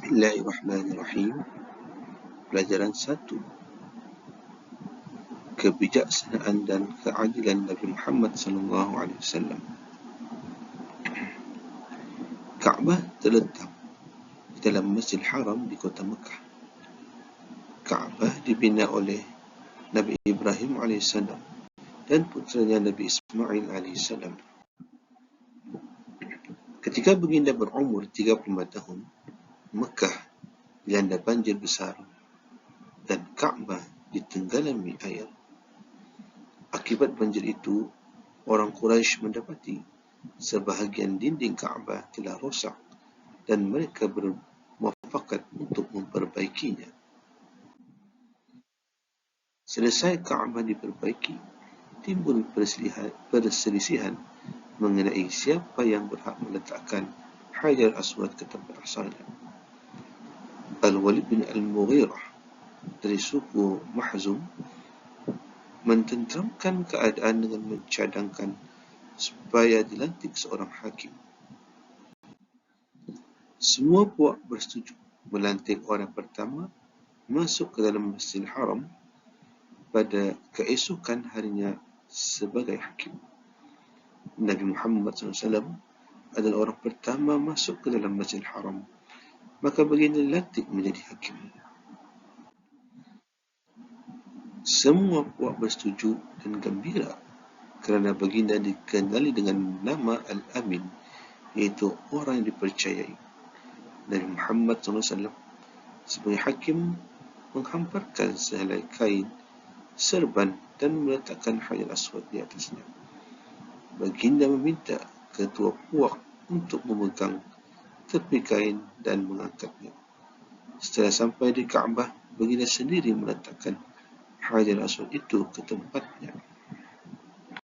Bismillahirrahmanirrahim. Pelajaran satu. Kebijaksanaan dan keadilan Nabi Muhammad sallallahu alaihi wasallam. Kaabah terletak di dalam Masjid Haram di kota Mekah. Kaabah dibina oleh Nabi Ibrahim alaihissalam dan putranya Nabi Ismail alaihissalam. Ketika baginda berumur 35 tahun, Mekah dilanda banjir besar dan Kaabah ditenggelami air. Akibat banjir itu, orang Quraisy mendapati sebahagian dinding Kaabah telah rosak dan mereka bermuafakat untuk memperbaikinya. Selesai Kaabah diperbaiki, timbul perselisihan mengenai siapa yang berhak meletakkan Hajar Aswad ke tempat asalnya. Al-Walid bin Al-Mughirah dari suku Mahzum mententeramkan keadaan dengan mencadangkan supaya dilantik seorang hakim. Semua puak bersetuju melantik orang pertama masuk ke dalam Masjidil Haram pada keesokan harinya sebagai hakim. Nabi Muhammad SAW adalah orang pertama masuk ke dalam Masjidil Haram maka baginda dilantik menjadi hakim. Semua puak bersetuju dan gembira kerana baginda dikenali dengan nama Al-Amin iaitu orang yang dipercayai. Nabi Muhammad SAW sebagai hakim menghamparkan sehelai kain serban dan meletakkan hajar aswad di atasnya. Baginda meminta ketua puak untuk memegang tepi kain dan mengangkatnya. Setelah sampai di Kaabah, baginda sendiri meletakkan Hajar Aswad itu ke tempatnya.